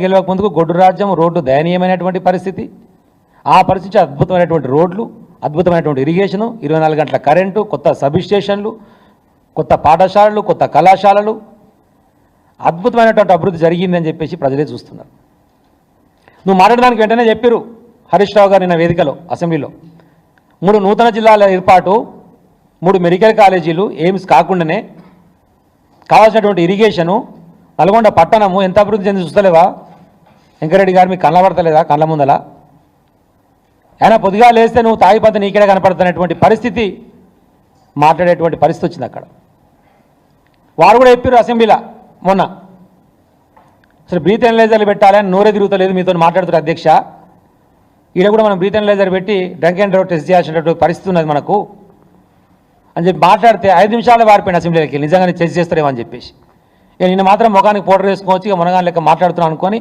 గెలవక ముందుకు గొడ్డు రాజ్యం రోడ్డు దయనీయమైనటువంటి పరిస్థితి. ఆ పరిస్థితి అద్భుతమైనటువంటి రోడ్లు అద్భుతమైనటువంటి ఇరిగేషను ఇరవై నాలుగు గంటల కరెంటు కొత్త సబ్ స్టేషన్లు కొత్త పాఠశాలలు కొత్త కళాశాలలు. అద్భుతమైనటువంటి అభివృద్ధి జరిగిందని చెప్పేసి ప్రజలే చూస్తున్నారు. నువ్వు మాట్లాడడానికి వెంటనే చెప్పారు హరీష్ రావు గారు నిన్న వేదికలో అసెంబ్లీలో. మూడు నూతన జిల్లాల ఏర్పాటు మూడు మెడికల్ కాలేజీలు ఎయిమ్స్ కాకుండానే కావాల్సినటువంటి ఇరిగేషను నల్గొండ పట్టణము ఎంత అభివృద్ధి చెంది చూస్తలేవా? వెంకరెడ్డి గారు మీకు కనబడతలేదా కళ్ళ ముందల? ఆయన పొద్దుగా లేస్తే నువ్వు తాగిపోతే నీకే కనపడుతున్నటువంటి పరిస్థితి? మాట్లాడేటువంటి పరిస్థితి వచ్చింది అక్కడ. వారు కూడా చెప్పారు అసెంబ్లీలో మొన్న. అసలు బ్రీత్ ఎనలైజర్లు పెట్టాలని నోరే తిరుగుతలేదు మీతో మాట్లాడుతున్నారు అధ్యక్ష. ఈడ కూడా మనం బ్రీత్ ఎనలైజర్ పెట్టి డ్రంక్ అండ్ డ్రైవ్ టెస్ట్ చేయాల్సినటువంటి పరిస్థితి ఉన్నది మనకు. అని చెప్పి మాట్లాడితే ఐదు నిమిషాలు వారిపోయిన అసెంబ్లీకి నిజంగానే చేసి చేస్తారేమో అని చెప్పేసి. ఇక నిన్న మాత్రం ముఖానికి పౌడర్ వేసుకోవచ్చు ఇక మునగాని లెక్క మాట్లాడుతున్నాను అనుకొని